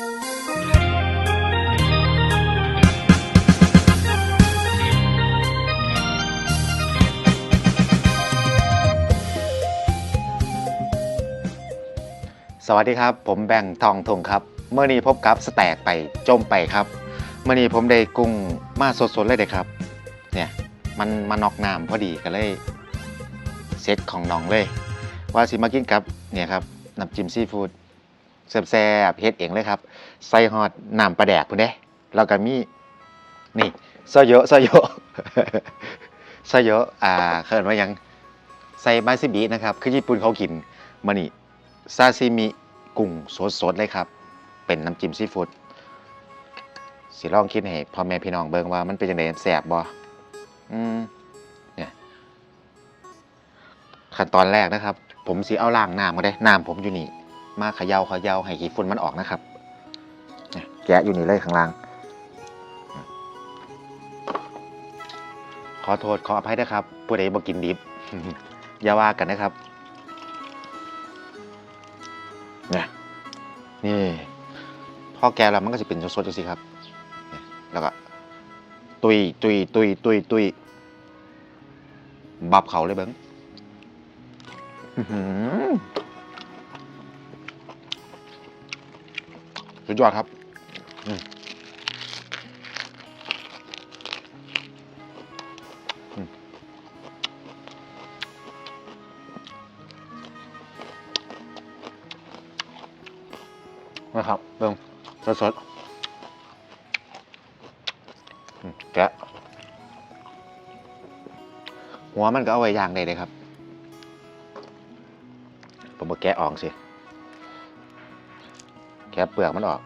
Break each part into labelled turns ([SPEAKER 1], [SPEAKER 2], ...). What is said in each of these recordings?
[SPEAKER 1] สวัสดีครับ ผมแบงค์ทองทงครับ เมื่อนี้พบกับสแต็กไปจมไปครับ เมื่อนี้ผมได้กุ้งมาสดๆเลยเด้ครับ เนี่ยมันมานอกน้ำพอดีก็เลยเซตของน้องเลย ว่าสิมากินกับเนี่ยครับน้ำจิ้มซีฟู้ด แซ่บๆเฮ็ดเองเลยครับใส่ฮอดน้ำปลาแดกพุ่นเด้แล้วก็มีนี่ซอเยอะซอเยอะซอเยอะอ่าเขินว่ายังใส่มาซิบินะครับ คือญี่ปุ่นเขากินมานี่ซาซิมิกุ้งสดๆเลยครับ เป็นน้ำจิ้มซีฟู้ดสิลองคิดให้พ่อแม่พี่น้องเบิ่งว่ามันเป็นยังไงแซ่บบ่อืมเนี่ยขั้นตอนแรกนะครับ ผมสิเอาล้างน้ำก็ได้น้ำผมอยู่นี่ มาเขย่าเขย่าให้ขี้ฝุ่นมันออกนะครับแกะอยู่นี่เลยข้างล่าง ขอโทษขออภัยนะครับผู้ใดบ่กินดิบอย่าว่ากันนะครับเนี่ยนี่พอแกแล้วมันก็จะเป็นสดๆจังสิครับ แล้วก็ตุยตุยตุยตุยตุยบับเขาเลยเบิ้ง สุดยอดครับนะครับเบิ้งสดๆอืมแกะหัวมันก็เอาไว้ย่างได้เลยครับ ผมมาแกะออกสิ แกะเปลือกมันออก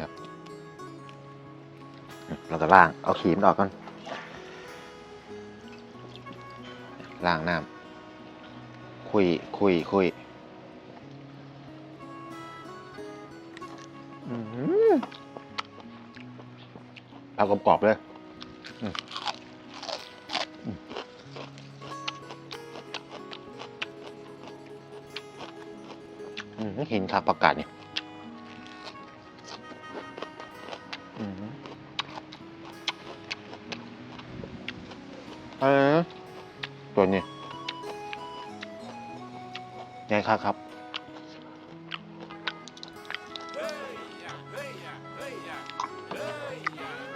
[SPEAKER 1] ครับเราจะล่าง เอาขีมันออกก่อนล่างน้ำคุยคุยคุยอื้อหือเอากรอบๆเลย อืมหินคาประกาศเนี่ยอืมเออตัวนี้ไงครับครับ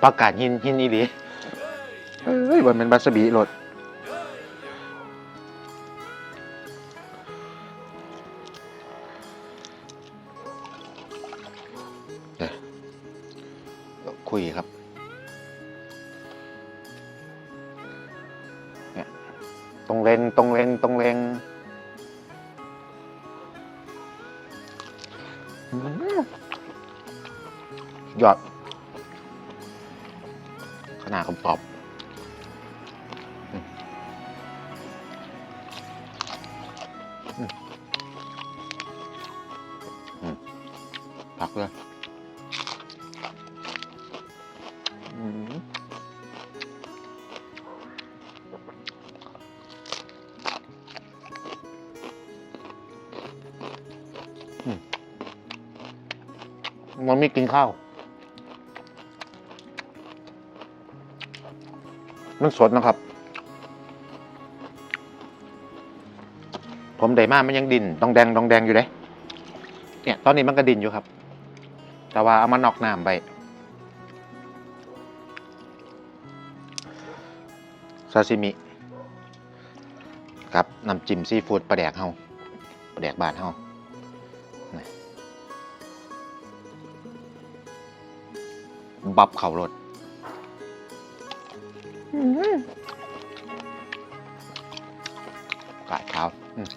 [SPEAKER 1] ประกาศหินหินอีหลีเฮ้ยวันเป็นบาสบีรถ คุยครับเนี่ยตรงเลงตรงเลงตรงเลงอื้อหือยอด ขนาดกรอบพักเลย มันไม่กินข้าว มันสดนะครับ ผมได้มามันยังดินดองแดงดองแดงอยู่เลยเนี่ย ตอนนี้มันก็ดินอยู่ครับ แต่ว่าเอามานอกน้ำไปซาซิมิกับน้ำจิ้มซีฟู้ดปลาแดกเฮาปลาแดกบานเฮา บับเข่ารถกาดเท้าอืม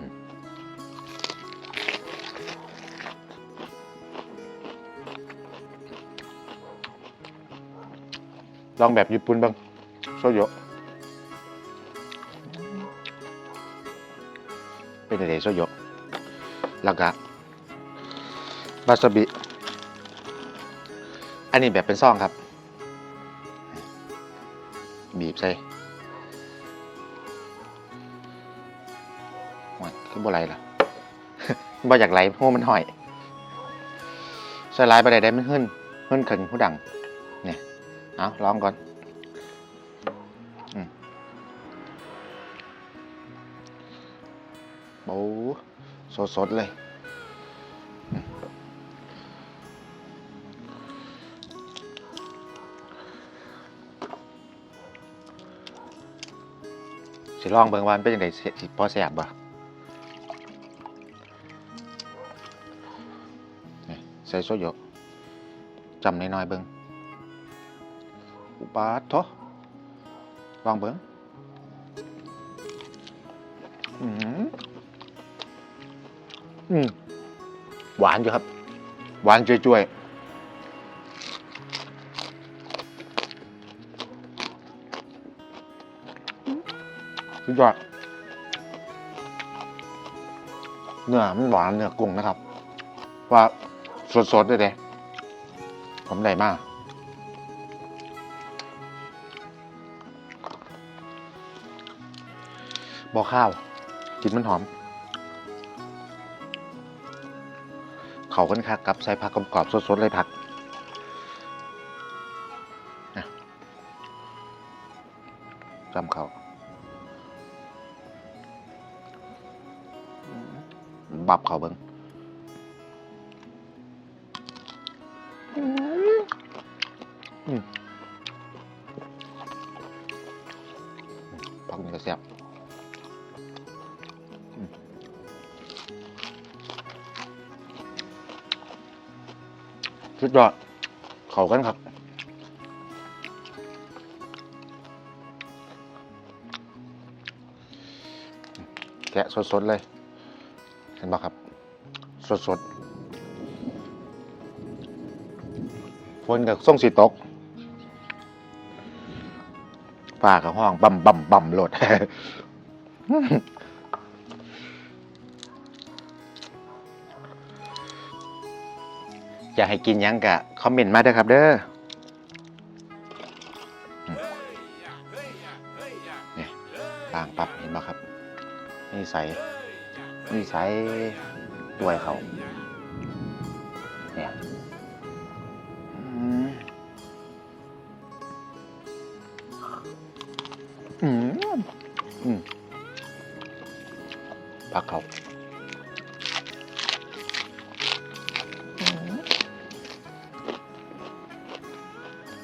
[SPEAKER 1] อืมลองแบบญี่ปุ่นบ้างโซโยะ ในเดโซโยแล้วก็บาซาบิ อันนี้แบบเป็นซองครับ บีบใส่หวยคือบ่ไรล่ะบ่อยากไหลเพวกมันหอยใส่ไลาไปได้ได้มันขึ้นขึ้นขึ้นผู้ดังเนี่ยเอาลองก่อน โอ้สดสดเลย สิลองเบิ่งว่ามันเป็นยังไงสิพอแสบบ่ใส่โซโยจำน้อยๆเบิ่งอุปาทโถลองเบิ้งอืม อืมหวานอยู่ครับ หวานจุยๆสุดยอดเนื้อมันหวานเนื้อกุ้งนะครับ ว่าสดๆเลยเด้ผมได้มากบอข้าวกลินมันหอม เขากันคักกับใส่ผักกรอบๆสดๆเลยผักจำเขาบับเขาเบิง สุดยอด เขากันครับ แกะสดๆเลย เห็นปะครับ สดๆฝนกับส่งสีตกฟ้ากับห้องบ่ำบ่ำบ่ำโหลด อยากให้กินยังกะคอมเมนต์มาเด้อครับเด้อเนี่ยปางปรับเห็นไหมครับนี่ใสนี่ใสด้วยเขา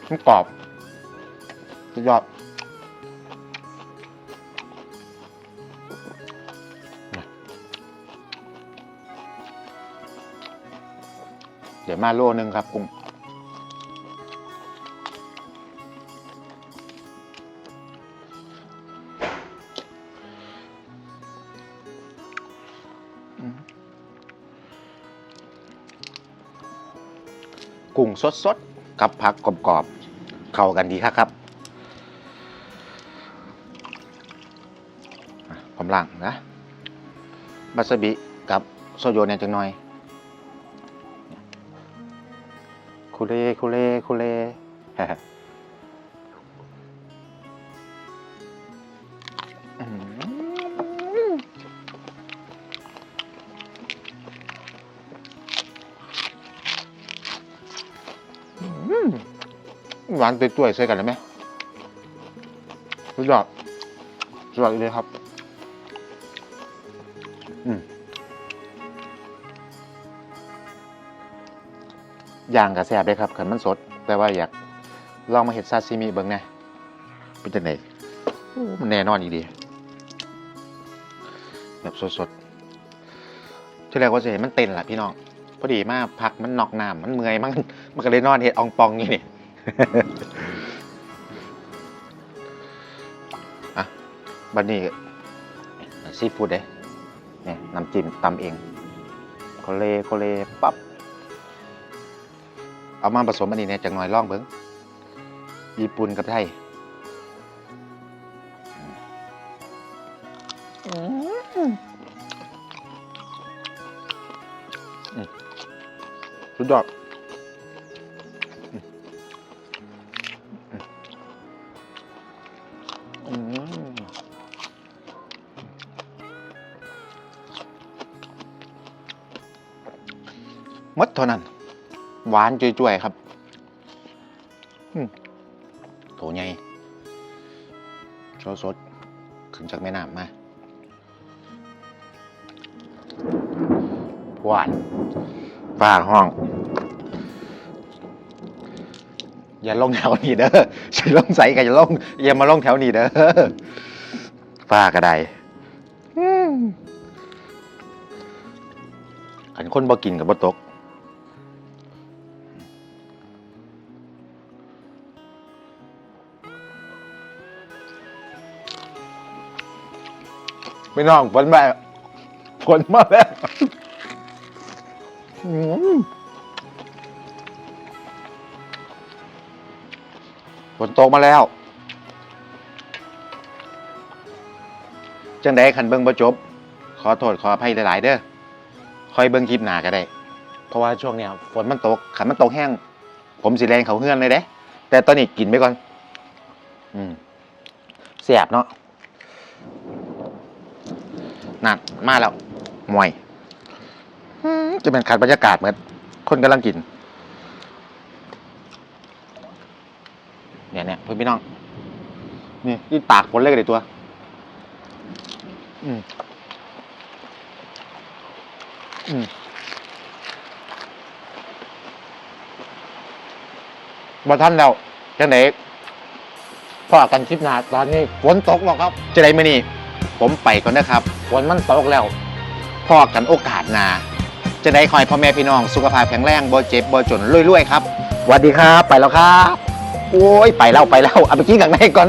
[SPEAKER 1] มันกรอบสุดยอดเดี๋ยวมาโลนึงครับกุ้งกุ้งสดๆ กับผักกรอบๆเข้ากันดีครับครับผมล่างนะบัสบิกับโซโยเนี่ยจังหน่อยคุเลคุเลคุเลอื้อ หวานตุ้ยๆใส่กันเลยไหมสุดยอดสุดยอดเลยครับ อืมย่างกับแซ่บได้ครับขันมันสด แต่ว่าอยากลองมาเห็ดซาซิมิเบิ่งน่เป็นจังไดโอ้มันแน่นอนอีดีแบบสดๆที่แรกว่าจะเห็นมันเต้นแหละพี่น้องพอดีมากพักมันนอกน้ำมันเมื่อยมันมันก็เลยนอนเห็ดอองปองอยู่นี่ อะบันนี้ซีฟู้ดเด้เนี่ยน้ำจิ้มตำเองโคเลโคเลปั๊บ เอามาผสมอันนี้เนี่ยจากหน่อยล่องเบิ้งญี่ปุ่นกับไทยอืมอืมสุดยอด มดเท่านั้น หวานจุยๆครับอืมโถใหญ่สดๆขึ้นจากแม่น้ำมาหวานฟ้าห้อง อย่าลงแถวนี้เด้อฉันลงใสกันอย่าลงอย่ามาลงแถวนี้เด้อฟ้ากระไดขันคนบ่กินกับบ่ตก ไม่น้องฝนมาฝนมาแล้วฝนตกมาแล้ว จังไดคันเบิ่งบ่จบ ขอโทษขออภัยหลาย ๆ เด้อคอยเบิ่งคลิปหนาก็ได้ เพราะว่าช่วงเนี้ยฝนมันตก ขันมันตกแห้ง ผมสิแรงเขาเฮือนเลยเด้ แต่ตอนนี้กินไปก่อน อืมเสียบเนาะ นั่นมาแล้วมวยอืมจะเป็นขาดบรรยากาศเหมือนคนกำลังกิน เนี่ยเนี่ยเพื่อนพี่น้อง นี่นี่ปากผลเลยกันเลยตัว อืม อืมมาท่านแล้วจังไหนพอกันคลิปหน้าตอนนี้ฝนตกหรอกครับ จะได้มื่อนี้ ผมไปก่อนนะครับฝนมันตกแล้วพอกันโอกาสหนาจะได้คอยพ่อแม่พี่น้องสุขภาพแข็งแรงบ่เจ็บบ่จนรวยๆครับสวัสดีครับ ไปแล้วครับ โอ้ยไปแล้วไปแล้วเอาไปกินกันในก่อน